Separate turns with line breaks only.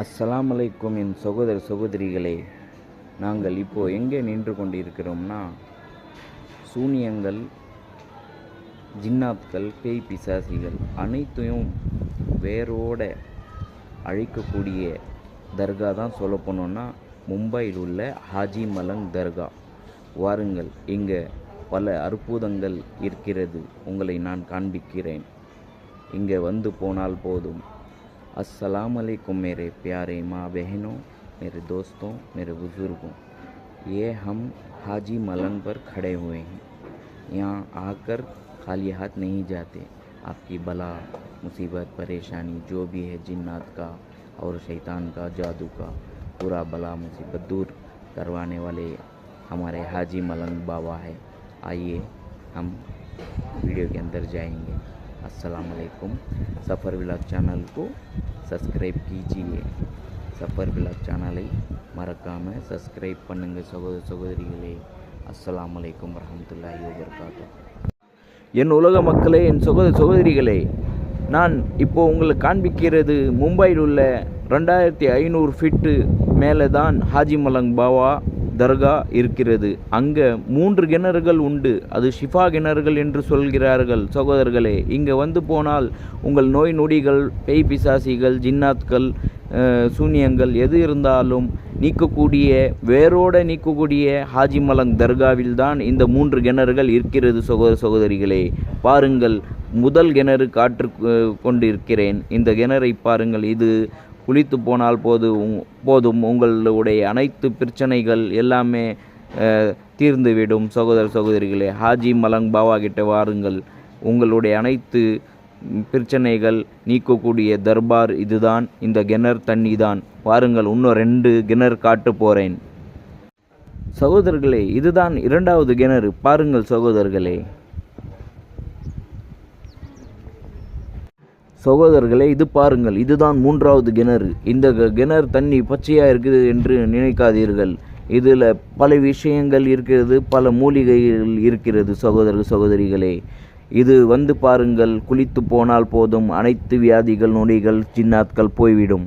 அஸ்ஸலாமலைக்கும் என் சகோதர சகோதரிகளே நாங்கள் இப்போ எங்கே நின்று கொண்டிருக்கிறோம்னா சூனியங்கள் ஜின்னாத்கள் பேய் பிசாசிகள் அனைத்தையும் வேரோட அழைக்கக்கூடிய தர்கா தான் சொல்ல போனோம்னா மும்பையில் உள்ள ஹாஜி மலங் தர்கா. வாருங்கள் இங்கே பல அற்புதங்கள் இருக்கிறது உங்களை நான் காண்பிக்கிறேன். இங்கே வந்து போனால் போதும். अस्सलाम मेरे प्यारे माँ बहनों, मेरे दोस्तों, मेरे बुज़ुर्गों। ये हम हाजी मलंग पर खड़े हुए हैं। यहाँ आकर खाली हाथ नहीं जाते। आपकी बला, मुसीबत, परेशानी, जो भी है, जिन्नात का और शैतान का, जादू का, पूरा बला, मुसीबत दूर करवाने वाले हमारे हाजी मलंग बाबा है। आइए हम वीडियो के अंदर जाएँगे। अस्सलाम वालेकुम सफ़र विलाग चैनल को சப்ஸ்கிரைப் कीजिए சஃபர் விலாக் சேனலை மறக்காமல் சப்ஸ்கிரைப் பண்ணுங்கள் சகோதர சகோதரிகளே அஸ்ஸலாமு அலைக்கும் வரஹ்மத்துல்லாஹி வபரகாத்துஹு என் உலக மக்களே என் சகோதர சகோதரிகளே நான் இப்போ உங்களுக்கு காண்பிக்கிறது மும்பையில் உள்ள ரெண்டாயிரத்தி ஐநூறு ஃபீட்டு மேலே தான் ஹாஜி மலங் பாவா தர்கா இருக்கிறது. அங்கே மூன்று கிணறுகள் உண்டு. அது ஷிஃபா கிணறுகள் என்று சொல்கிறார்கள் சகோதரர்களே. இங்கே வந்து போனால் உங்கள் நோய் நொடிகள் பேய் பிசாசிகள் ஜின்னாத்கள் சூன்யங்கள் சூனியங்கள் எது இருந்தாலும் நீக்கக்கூடிய வேரோடு நீக்கக்கூடிய ஹாஜி மலங் தர்காவில் தான் இந்த மூன்று கிணறுகள் இருக்கிறது சகோதர சகோதரிகளே. பாருங்கள் முதல் கிணறு காற்று கொண்டிருக்கிறேன். இந்த கிணறை பாருங்கள். இது குளித்து போனால் போதும் போதும் உங்களுடைய அனைத்து பிரச்சனைகள் எல்லாமே தீர்ந்துவிடும். சகோதர சகோதரிகளே ஹாஜி மலங் பாபா கிட்ட வாருங்கள். உங்களுடைய அனைத்து பிரச்சனைகள் நீக்கக்கூடிய தர்பார் இதுதான் இந்த கிணறு தண்ணி தான் வாருங்கள் இன்னும் ரெண்டு கிணறு காட்டு போகிறேன் சகோதரர்களே இதுதான் இரண்டாவது கிணறு. பாருங்கள் சகோதரர்களே. சகோதரர்களே இது பாருங்கள் இதுதான் மூன்றாவது கிணறு. இந்த கிணறு தண்ணி பச்சையாக இருக்குது என்று நினைக்காதீர்கள். இதில் பல விஷயங்கள் இருக்கிறது பல மூலிகைகள் இருக்கிறது சகோதர சகோதரிகளே. இது வந்து பாருங்கள் குளித்து போனால் போதும் அனைத்து வியாதிகள் நொடிகள் சின்னாட்கள் போய்விடும்.